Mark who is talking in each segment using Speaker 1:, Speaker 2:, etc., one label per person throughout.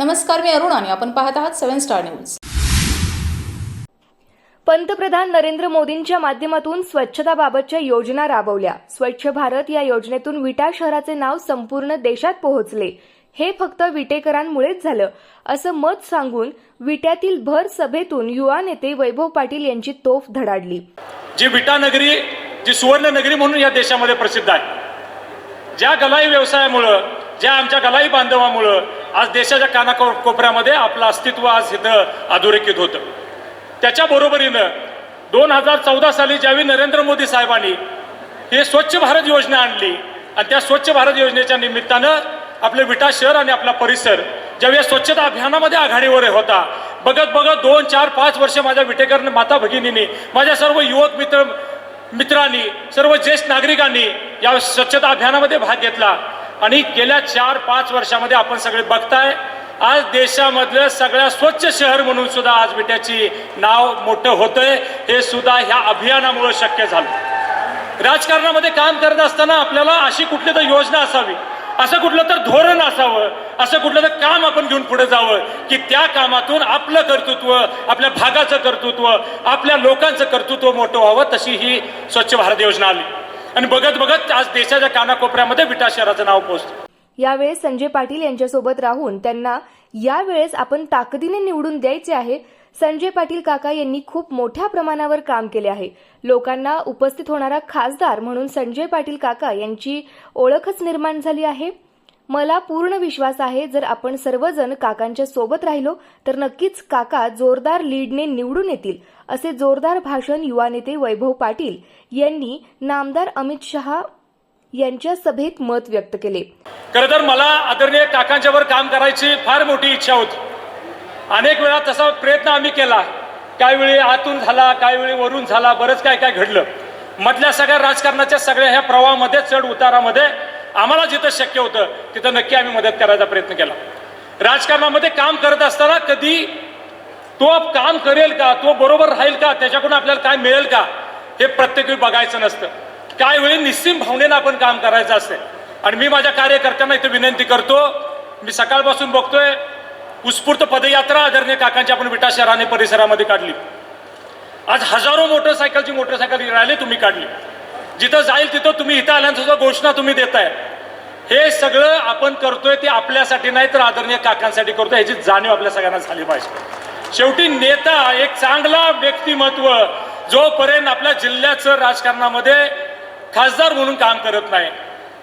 Speaker 1: नमस्कार मी अरुण आणि आपण पाहत आहात सेव्हन स्टार न्यूज.
Speaker 2: पंतप्रधान नरेंद्र मोदींच्या माध्यमातून स्वच्छताबाबतच्या योजना राबवल्या. स्वच्छ भारत या योजनेतून विटा शहराचे नाव संपूर्ण देशात पोहोचले. हे फक्त विटेकरांमुळेच झालं. असं मत सांगून विट्यातील भर सभेतून युवा नेते वैभव पाटील यांची तोफ धडाडली.
Speaker 3: जी विटा नगरी जी सुवर्ण नगरी म्हणून या देशामध्ये प्रसिद्ध आहे. ज्या गलाई व्यवसायामुळं ज्या आमच्या गलाई बांधवामुळं आज देशाच्या कानाकोपऱ्यामध्ये आपलं अस्तित्व आज इथं अधोरेखित होतं. त्याच्या बरोबरीनं दोन हजार चौदा साली ज्यावेळी नरेंद्र मोदी साहेबांनी हे स्वच्छ भारत योजना आणली आणि त्या स्वच्छ भारत योजनेच्या निमित्तानं आपलं विटा शहर आणि आपला परिसर ज्यावेळी स्वच्छता अभियानामध्ये आघाडीवर होता बघत बघत दोन चार पाच वर्ष माझ्या विटेकर माता भगिनींनी माझ्या सर्व युवक मित्र मित्रांनी सर्व ज्येष्ठ नागरिकांनी या स्वच्छता अभियानामध्ये भाग घेतला. आणि गेल्या चार पाच वर्षामध्ये आपण सगळे बघताय आज देशामधलं सगळ्या स्वच्छ शहर म्हणून सुद्धा आज विट्याची नाव मोठं होतंय. हे सुद्धा ह्या अभियानामुळे शक्य झालं. राजकारणामध्ये काम करत असताना आपल्याला अशी कुठली तर योजना असावी असं कुठलं तर धोरण असावं असं कुठलं तर काम आपण घेऊन पुढे जावं की त्या कामातून आपलं कर्तृत्व आपल्या भागाचं कर्तृत्व आपल्या लोकांचं कर्तृत्व मोठं व्हावं तशी ही स्वच्छ भारत योजना आली. आणि बघत बघत आज देशाच्या कानाकोपऱ्यामध्ये विटा शहराचं नाव पोहोचतं.
Speaker 2: यावेळेस संजय पाटील यांच्यासोबत राहून त्यांना यावेळेस आपण ताकदीने निवडून द्यायचे आहे. संजय पाटील काका यांनी खूप मोठ्या प्रमाणावर काम केले आहे. लोकांना उपस्थित होणारा खासदार म्हणून संजय पाटील काका यांची ओळखच निर्माण झाली आहे. मला पूर्ण विश्वास आहे जर आपण सर्वजण काकांच्या सोबत राहिलो तर नक्कीच काका जोरदार लीडने निवडून येतील असे जोरदार भाषण युवा नेते वैभव पाटील यांनी नामदार अमित शहा यांच्या सभेत मत व्यक्त केले.
Speaker 3: खरं तर मला आदरणीय काकांच्यावर काम करायची फार मोठी इच्छा होती. अनेक वेळा तसा प्रयत्न आम्ही केला. काही वेळी आतून झाला काही वेळी वरून झाला बरंच काय काय घडलं. मधल्या सगळ्या राजकारणाच्या सगळ्या ह्या प्रवाहामध्ये चढ उतारामध्ये आम्हाला जिथं शक्य होतं तिथं नक्की आम्ही मदत करायचा प्रयत्न केला. राजकारणामध्ये काम करत असताना कधी तो काम करेल का तो बरोबर राहील का त्याच्याकडून आपल्याला काय मिळेल का हे प्रत्येक वेळी बघायचं नसतं. काय वेळी निस्सीम भावनेनं आपण काम करायचं असते आणि मी माझ्या कार्यकर्त्यांना इथे विनंती करतो मी सकाळपासून बघतोय उत्स्फूर्त पदयात्रा आदरणीय काकांची आपण विटा शहराने परिसरामध्ये काढली. आज हजारो मोटरसायकलची मोटरसायकल रॅली तुम्ही काढली. जिथं जाईल तिथं तुम्ही इथं आल्यानंतर घोषणा तुम्ही देताय. हे सगळं आपण करतोय ते आपल्यासाठी नाही तर आदरणीय काकांसाठी करतोय. ह्याची जाणीव आपल्या सगळ्यांना झाली पाहिजे. शेवटी नेता एक चांगला व्यक्तिमत्व जोपर्यंत आपल्या जिल्ह्याचं राजकारणामध्ये खासदार म्हणून काम करत नाही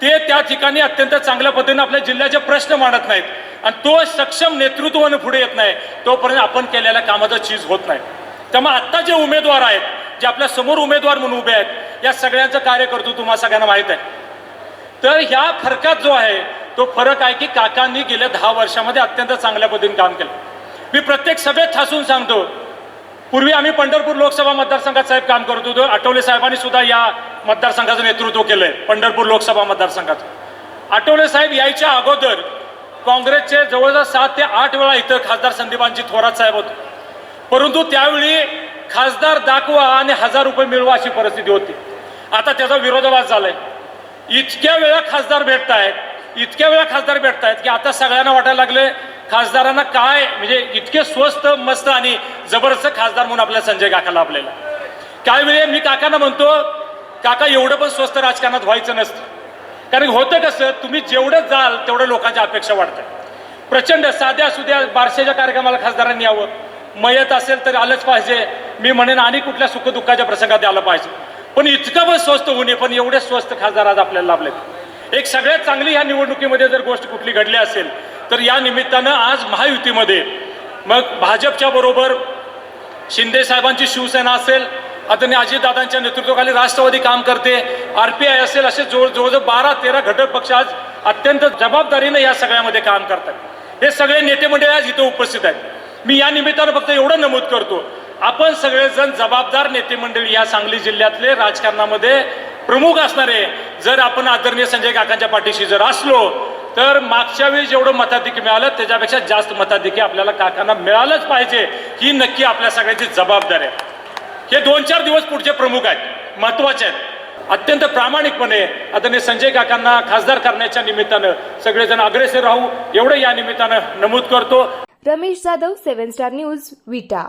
Speaker 3: ते त्या ठिकाणी अत्यंत चांगल्या पद्धतीने आपल्या जिल्ह्याचे प्रश्न मांडत नाहीत. आणि तो सक्षम नेतृत्वाने पुढे येत नाही तोपर्यंत आपण केलेल्या कामाचा चीज होत नाही. त्यामुळे आत्ता जे उमेदवार आहेत जे आपल्यासमोर उमेदवार म्हणून उभे आहेत या सगळ्यांचं कार्य करतो तुम्हाला सगळ्यांना माहीत आहे. तर ह्या फरकात जो आहे तो फरक आहे की काकांनी गेल्या दहा वर्षामध्ये अत्यंत चांगल्या पद्धतीने काम केलं. मी प्रत्येक सभेत ठासून सांगतो पूर्वी आम्ही पंढरपूर लोकसभा मतदारसंघात साहेब काम करत होतो आठवले साहेबांनी सुद्धा या मतदारसंघाचं नेतृत्व केलंय पंढरपूर लोकसभा मतदारसंघाचं आठवले साहेब यायच्या अगोदर काँग्रेसचे जवळजवळ सात ते आठ वेळा इथं खासदार संदीपांची थोरात साहेब होते. परंतु त्यावेळी खासदार दाखवा आणि हजार रुपये मिळवा अशी परिस्थिती होती. आता त्याचा विरोधाभास झालाय. इतक्या वेळा खासदार भेटतायत इतक्या वेळा खासदार भेटतायत की आता सगळ्यांना वाटायला लागले खासदारांना काय म्हणजे इतके स्वस्त मस्त आणि जबरदस्त खासदार म्हणून आपल्या संजय काकाला आपल्याला काय वेळ मी काकांना म्हणतो काका एवढं पण स्वस्त राजकारणात व्हायचं नसतं. कारण होतं कसं तुम्ही जेवढं जाल तेवढं लोकांच्या अपेक्षा वाढतात. प्रचंड साध्या सुद्या बारशेच्या कार्यक्रमाला खासदारांनी यावं. मयत असेल तर आलंच पाहिजे. मी म्हणेन आणि कुठल्या सुखदुःखाच्या प्रसंगात द्यायला पाहिजे. पण इतकं पण स्वस्त नये पण एवढे स्वस्त खासदार आज आपल्याला लाभलेत. एक सगळ्यात चांगली ह्या निवडणुकीमध्ये जर गोष्ट कुठली घडली असेल तर या निमित्तानं आज महायुतीमध्ये मग भाजपच्या बरोबर शिंदे साहेबांची शिवसेना असेल आदरणीय अजितदादांच्या नेतृत्वाखाली राष्ट्रवादी काम करते आर पी आय असेल असे जवळ जवळजवळ बारा तेरा घटक पक्ष आज अत्यंत जबाबदारीनं या सगळ्यामध्ये काम करतात. हे सगळे नेते मंडळी आज इथं उपस्थित आहेत. मी या निमित्तानं फक्त एवढं नमूद करतो आपण सगळेजण जबाबदार नेते मंडळी या सांगली जिल्ह्यातले राजकारणामध्ये प्रमुख असणारे. जर आपण आदरणीय संजय काकांच्या पाठीशी जर असलो तर मागच्या वेळी जेवढं मताधिक्य मिळालं त्याच्यापेक्षा जास्त मताधिक्य आपल्याला काकांना मिळालंच पाहिजे. ही नक्की आपल्या सगळ्यांची जबाबदारी आहे. हे दोन चार दिवस पुढचे प्रमुख आहेत महत्त्वाचे आहेत. अत्यंत प्रामाणिकपणे आदरणीय संजय काकांना खासदार करण्याच्या निमित्तानं सगळेजण अग्रेसर राहू एवढं या निमित्तानं नमूद करतो.
Speaker 2: Ramesh Jadhav seven star news Vita.